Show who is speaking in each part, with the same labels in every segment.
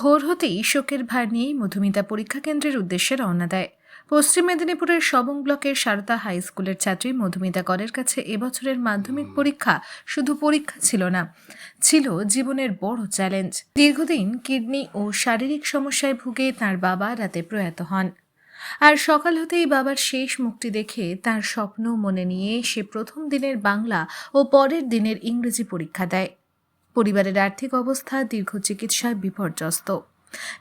Speaker 1: ভোর হতেই শোকের ভার নিয়েই মধুমিতা পরীক্ষা কেন্দ্রের উদ্দেশ্যে রওনা দেয়। পশ্চিম মেদিনীপুরের সবং ব্লকের সারদা হাই স্কুলের ছাত্রী মধুমিতা করের কাছে এবছরের মাধ্যমিক পরীক্ষা শুধু পরীক্ষা ছিল না, ছিল জীবনের বড় চ্যালেঞ্জ। দীর্ঘদিন কিডনি ও শারীরিক সমস্যায় ভুগে তার বাবা রাতে প্রয়াত হন। আর সকাল হতেই বাবার শেষ মুক্তি দেখে তার স্বপ্ন মনে নিয়ে সে প্রথম দিনের বাংলা ও পরের দিনের ইংরেজি পরীক্ষা দেয়। পরিবারের আর্থিক অবস্থা দীর্ঘ চিকিৎসায় বিপর্যস্ত।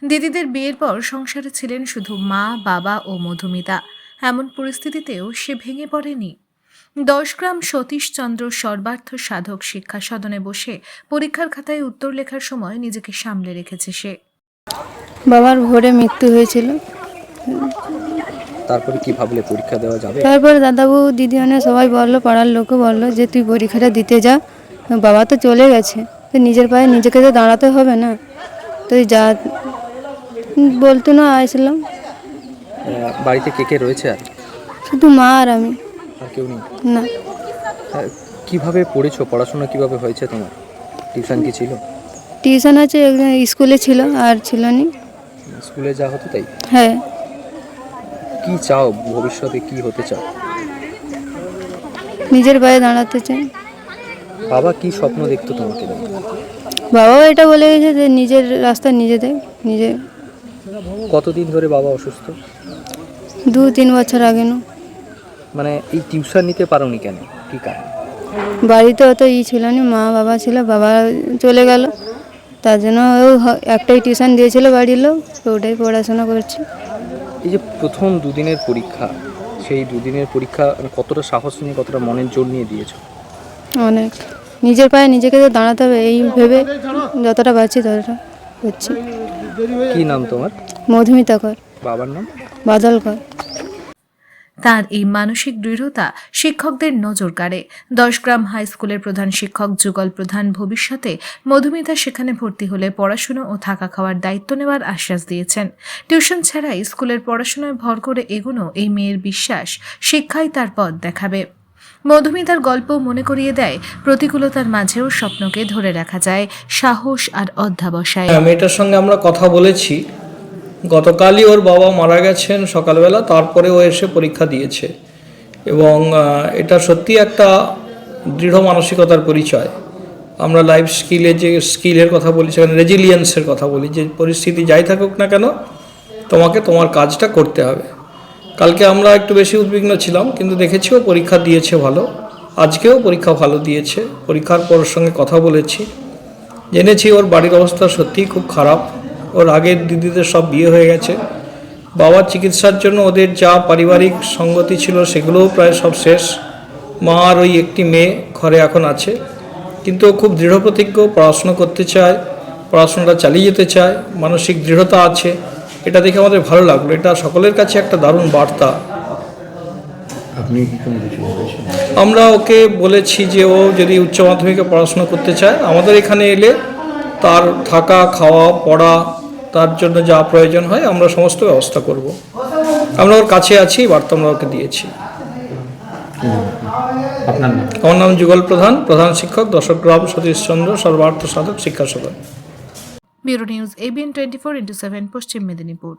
Speaker 1: দিদিদের বিয়ের পর সংসারে ছিলেন শুধু মা বাবা ও মধুমিতা। এমন পরিস্থিতিতেও সে ভেঙে পড়েনি। দশ গ্রাম সতীশচন্দ্র সর্বার্থ সাধক শিক্ষা সদনে বসে পরীক্ষার খাতায় উত্তর লেখার সময় নিজেকে সামলে রেখেছে সে।
Speaker 2: বাবার ভোরে মৃত্যু হয়েছিল।
Speaker 3: তারপরে কি ভাবলে পরীক্ষা দেওয়া যাবে?
Speaker 2: তারপর দাদাবু দিদি অনেক সবাই বলল পাড়ার লোকও বলল যে তুই পরীক্ষাটা দিতে যা। বাবা তো চলে গেছে। তো নিজের পায়ে নিজেকে তো দাঁড়াতে হবে না। তুই যা বলতো না আসলাম
Speaker 3: বাড়িতে কে কে রয়েছে আর?
Speaker 2: শুধু মা আর আমি।
Speaker 3: আর কেউ নেই?
Speaker 2: না।
Speaker 3: কীভাবে পড়েছো? পড়াশোনা কীভাবে হয়েছে তোমার? টিউশন কি ছিল?
Speaker 2: টিউশন আছে স্কুলে ছিল আর ছিল নি।
Speaker 3: স্কুলে যা হতো তাই?
Speaker 2: হ্যাঁ।
Speaker 3: কি চাও? ভবিষ্যতে কি হতে চাও?
Speaker 2: নিজের পায়ে দাঁড়াতে চাই।
Speaker 3: বাবা কি স্বপ্ন দেখতো তোমাকে? নিয়ে?
Speaker 2: বাবাও এটা বলে গেছে যে নিজের রাস্তা নিজে দেয় নিজে।
Speaker 3: কতদিন ধরে বাবা অসুস্থ?
Speaker 2: দু তিন বছর আগে নু।
Speaker 3: মানে এই টিউশন নিতে পারোনি কেন? কি কারণ?
Speaker 2: বাড়িতে অত ই ছিল না মা বাবা ছিল বাবা চলে গেল। তার জন্য ও হ- একটাই টিউশন দিয়েছিল বাড়ির লোক তো ওটাই পড়াশোনা করছে।
Speaker 3: এই যে প্রথম দুদিনের পরীক্ষা সেই দুদিনের পরীক্ষা মানে কতটা সাহস নিয়ে কতটা মনের জোর নিয়ে দিয়েছ?
Speaker 2: অনেক। নিজের পায়ে নিজেকে তো দাঁড়াতে হবে এই ভেবে যতটা পারছি ততটা করছি।
Speaker 3: কি নাম তোমার?
Speaker 2: মধুমিতা কর।
Speaker 3: বাবার নাম?
Speaker 2: বাদল কর।
Speaker 1: তার এই মানসিক দৃঢ়তা শিক্ষকদের নজর কাড়ে। দশগ্রাম হাই স্কুলের প্রধান শিক্ষক যুগল প্রধান ভবিষ্যতে মধুমিতা সেখানে ভর্তি হলে পড়াশুনো ও থাকা খাওয়ার দায়িত্ব নেওয়ার আশ্বাস দিয়েছেন। টিউশন ছাড়াই স্কুলের পড়াশোনায় ভর করে এগোনো এই মেয়ের বিশ্বাস শিক্ষাই তার পথ দেখাবে। মধুমিতার গল্প মনে করিয়ে দেয়, প্রতিকূলতার মাঝেও স্বপ্নকে ধরে রাখা যায়, সাহস আর অধ্যাবসায়।
Speaker 4: হ্যাঁ মেয়েটার সঙ্গে আমরা কথা বলেছি। গতকালই ওর বাবা মারা গেছেন সকালবেলা, তারপরে ও এসে পরীক্ষা দিয়েছে। এবং এটা সত্যি একটা দৃঢ় মানসিকতার পরিচয়। আমরা লাইফ স্কিলে যে স্কিলের কথা বলি সেখানে রেজিলিয়েন্সের কথা বলি, যে পরিস্থিতি যাই থাকুক না কেন, তোমাকে তোমার কাজটা করতে হবে। কালকে আমরা একটু বেশি উদ্বিগ্ন ছিলাম, কিন্তু দেখেছি ও পরীক্ষা দিয়েছে ভালো। আজকেও পরীক্ষা ভালো দিয়েছে। পরীক্ষার পর ওর সঙ্গে কথা বলেছি। জেনেছি ওর বাড়ির অবস্থা সত্যিই খুব খারাপ। ওর আগের দিদিদের সব বিয়ে হয়ে গেছে। বাবার চিকিৎসার জন্য ওদের যা পারিবারিক সঙ্গতি ছিল সেগুলোও প্রায় সব শেষ। মা আর ওই একটি মেয়ে ঘরে এখন আছে। কিন্তু ও খুব দৃঢ় প্রতিজ্ঞ পড়াশোনা করতে চায়, পড়াশোনাটা চালিয়ে যেতে চায়। মানসিক দৃঢ়তা আছে। এটা দেখে আমাদের ভালো লাগল। এটা সকলের কাছে একটা দারুণ বার্তা। আমরা ওকে বলেছি যে ও যদি উচ্চ মাধ্যমিকে পড়াশোনা করতে চায় আমাদের এখানে এলে তার থাকা খাওয়া পড়া তার জন্য যা প্রয়োজন হয় আমরা সমস্ত ব্যবস্থা করব। আমরা ওর কাছে আছি বার্তা আমরা ওকে দিয়েছি। আমার নাম যুগল প্রধান প্রধান শিক্ষক Dasgram Satishchandra Sarbartha Sadhak Shiksha Sadan.
Speaker 1: Bureau news ABN twenty four into seven Paschim Medinipur.